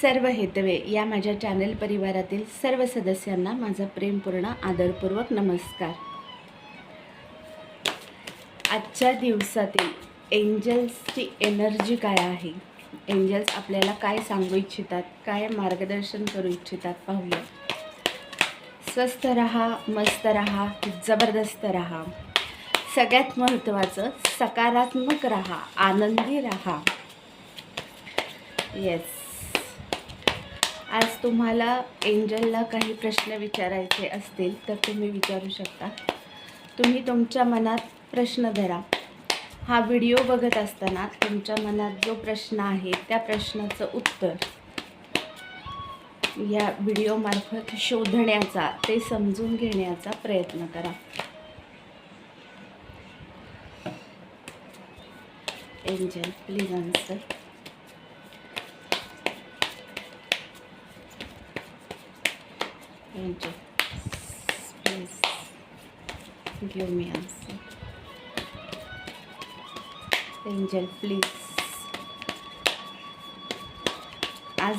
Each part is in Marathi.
सर्व हेतवे या माझ्या चॅनल परिवारातील सर्व सदस्यांना माझा प्रेमपूर्ण आदरपूर्वक नमस्कार. आजच्या दिवसातील एंजल्सची एनर्जी काय आहे? एंजल्स आपल्याला काय सांगू इच्छितात? काय मार्गदर्शन करू इच्छितात? पाहूया. स्वस्थ रहा मस्त रहा जबरदस्त रहा. सगळ्यात महत्त्वाचं सकारात्मक रहा आनंदी रहा. येस आज तुम्हाला एंजलला काही प्रश्न विचारायचे असतील तर तुम्ही विचारू शकता. तुम्ही तुमच्या मनात प्रश्न धरा. हा व्हिडिओ बघत असताना तुमच्या मनात जो प्रश्न आहे त्या प्रश्नाचं उत्तर या व्हिडिओमार्फत शोधण्याचा ते समजून घेण्याचा प्रयत्न करा. Angel please answer Angel, please give me answer. Angel, please. आज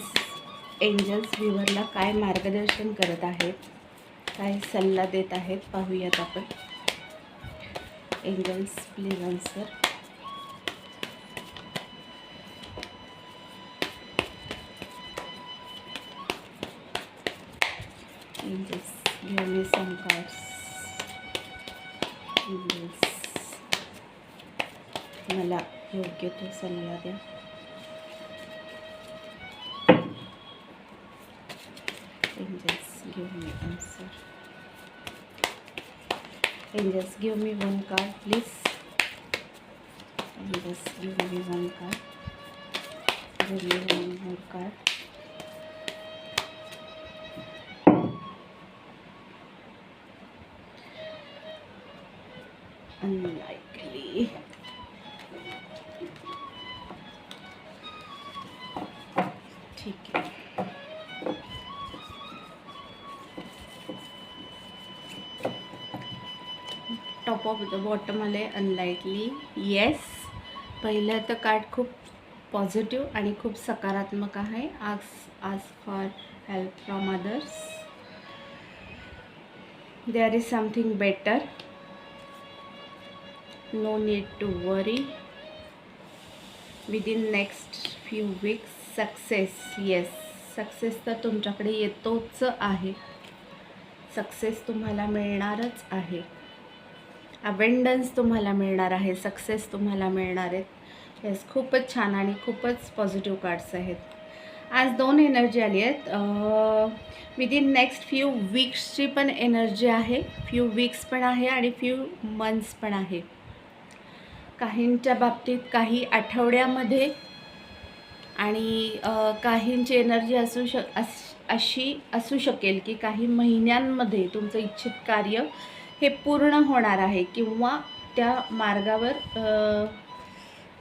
एंजल्स व्ह्युअरला काय मार्गदर्शन करत आहेत काय सल्ला देत आहेत पाहूयात आपण एंजल्स प्लीज आन्सर योग्य तो सल्ला द्या. Give me one card please give me one card जर मी वन मोर कार्ड ठीक आहे. टॉप ऑफ द बॉटम आले अनलाईकली येस पहिलं तर कार्ड खूप पॉझिटिव्ह आणि खूप सकारात्मक आहे. आज आज for help from others there is something better no need to worry within next few weeks success yes success तर तुमच्याकडे येतोच आहे. सक्सेस तुम्हाला मिळणारच आहे. अबेंडन्स तुम्हाला मिळणार आहे. सक्सेस तुम्हाला मिळणार आहेत. येस खूपच छान आणि खूपच पॉझिटिव्ह कार्ड्स आहेत. आज दोन एनर्जी आली आहेत. विदिन नेक्स्ट फ्यू वीक्सची पण एनर्जी आहे. फ्यू वीक्स पण आहे आणि फ्यू मंथ्स पण आहे. काहींच्या बाबतीत काही आठवड्यामध्ये आणि काहींची एनर्जी असू शक अस अशी असू शकेल की काही महिन्यांमध्ये तुमचं इच्छित कार्य हे पूर्ण होणार आहे किंवा त्या मार्गावर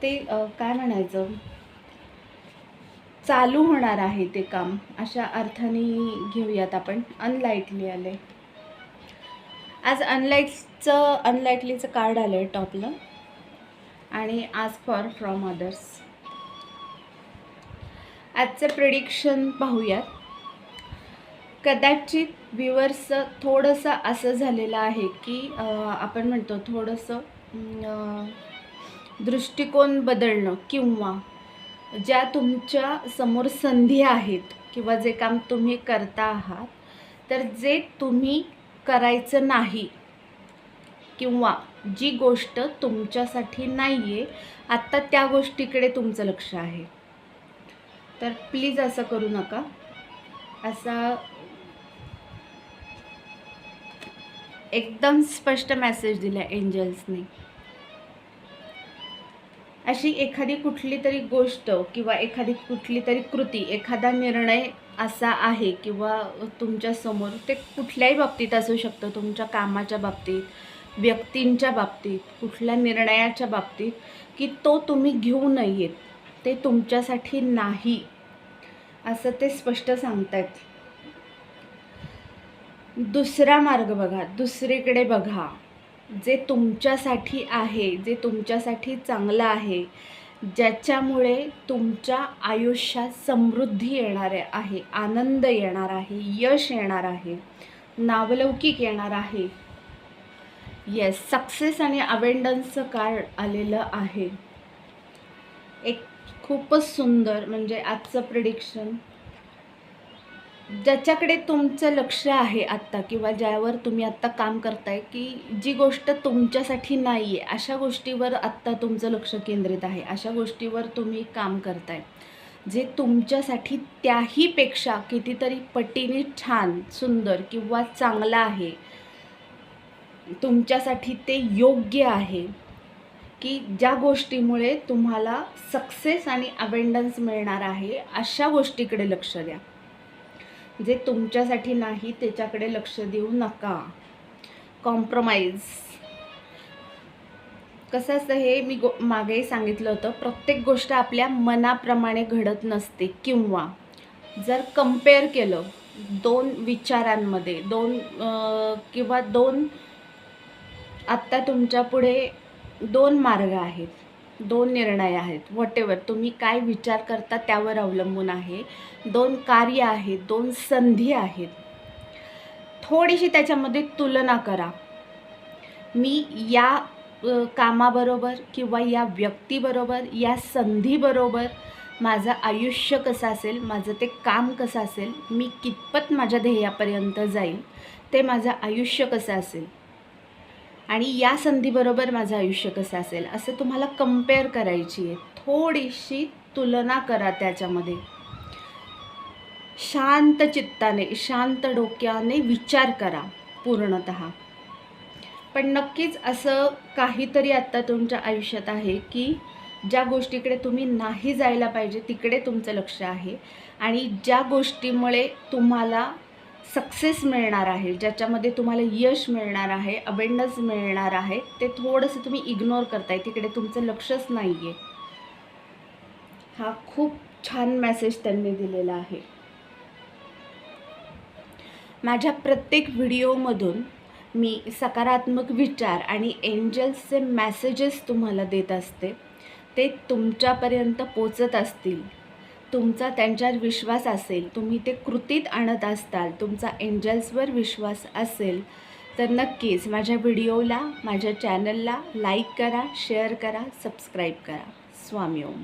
ते काय म्हणायचं? चालू होणार आहे ते काम. अशा अर्थाने घेऊयात आपण. अनलाईटली आले आज अनलाईटचं अनलाईटलीचं कार्ड आलं आहे टॉपला आणि आज फॉर फ्रॉम अदर्स आजचं प्रिडिक्शन पाहूयात. कदाचित व्ह्युअर्सचं थोडंसं असं झालेलं आहे की आपण म्हणतो थोडंसं दृष्टिकोन बदलणं किंवा ज्या तुमच्यासमोर संधी आहेत किंवा जे काम तुम्ही करता आहात तर जे तुम्ही करायचं नाही किंवा जी गोष्ट तुमच्यासाठी नाही आहे आत्ता त्या गोष्टीकडे तुमचं लक्ष आहे. तर प्लीज असं करू नका. असा एकदम स्पष्ट मेसेज दिला एंजल्सने अशी एखादी कुठली तरी गोष्ट किंवा एखादी कुठली तरी कृती एखादा निर्णय असा आहे किंवा तुमच्यासमोर ते कुठल्याही बाबतीत असू शकतं. तुमच्या कामाच्या बाबतीत व्यक्तींच्या बाबतीत कुठल्या निर्णयाच्या बाबतीत की तो तुम्ही घेऊ नयेत. ते तुमच्यासाठी नाही. असं ते स्पष्ट सांगतायत. दुसरा मार्ग बघा दुसरीकडे बघा. जे तुमच्यासाठी आहे जे तुमच्यासाठी चांगलं आहे ज्याच्यामुळे तुमच्या आयुष्यात समृद्धी येणार आहे आनंद येणार आहे यश येणार आहे नावलौकिक येणार आहे. येस सक्सेस आणि अवेंडन्सचं कार्ड आलेलं आहे. एक खूपच सुंदर म्हणजे आजचं प्रिडिक्शन ज्याच्याकडे तुमचं लक्ष आहे आत्ता किंवा ज्यावर तुम्ही आत्ता काम करताय की जी गोष्ट तुमच्यासाठी नाही आहे अशा गोष्टीवर आत्ता तुमचं लक्ष केंद्रित आहे. अशा गोष्टीवर तुम्ही काम करताय. जे तुमच्यासाठी त्याहीपेक्षा कितीतरी पटीने छान सुंदर किंवा चांगलं आहे तुमच्यासाठी ते योग्य आहे. की ज्या गोष्टीमुळे तुम्हाला सक्सेस आणि अवेंडन्स मिळणार आहे अशा गोष्टीकडे लक्ष द्या. जे तुमच्यासाठी नाही त्याच्याकडे लक्ष देऊ नका. कॉम्प्रोमाइज कसं असतं हे मी गो मागेही सांगितलं होतं प्रत्येक गोष्ट आपल्या मनाप्रमाणे घडत नसते किंवा जर कंपेअर केलं दोन विचारांमध्ये दोन किंवा दोन आत्ता तुमच्यापुढे दोन मार्ग आहेत दोन निर्णय आहेत. वॉटेवर तुम्ही काय विचार करता त्यावर अवलंबून आहे. दोन कार्य आहेत दोन संधी आहेत. थोडीशी त्याच्यामध्ये तुलना करा. मी या कामाबरोबर किंवा या व्यक्तीबरोबर या संधीबरोबर माझं आयुष्य कसं असेल माझं ते काम कसं असेल मी कितपत माझ्या ध्येयापर्यंत जाईल ते माझं आयुष्य कसं असेल आणि या संधीबरोबर माझं आयुष्य कसं असेल असं तुम्हाला कंपेअर करायची आहे. थोडीशी तुलना करा त्याच्यामध्ये. शांत चित्ताने शांत डोक्याने विचार करा पूर्णत. पण नक्कीच असं काहीतरी आत्ता तुमच्या आयुष्यात आहे की ज्या गोष्टीकडे तुम्ही नाही जायला पाहिजे तिकडे तुमचं लक्ष आहे. आणि ज्या गोष्टीमुळे तुम्हाला सक्सेस मिळणार आहे ज्याच्यामध्ये तुम्हाला यश मिळणार आहे अबेंडन्स मिळणार आहे ते थोडंसं तुम्ही इग्नोर करताय तिकडे तुमचं लक्षच नाही आहे हा खूप छान मेसेज त्यांनी दिलेला आहे. माझ्या प्रत्येक व्हिडिओमधून मी सकारात्मक विचार आणि एंजल्सचे मेसेजेस तुम्हाला देत असते. ते तुमच्यापर्यंत पोचत असतील. तुमचा त्यांच्यावर विश्वास असेल तुम्ही ते कृतीत आणत असताल तुमचा एंजल्सवर विश्वास असेल तर नक्कीच माझ्या व्हिडिओला माझ्या चॅनलला लाईक करा शेअर करा सबस्क्राईब करा. स्वामी ओम.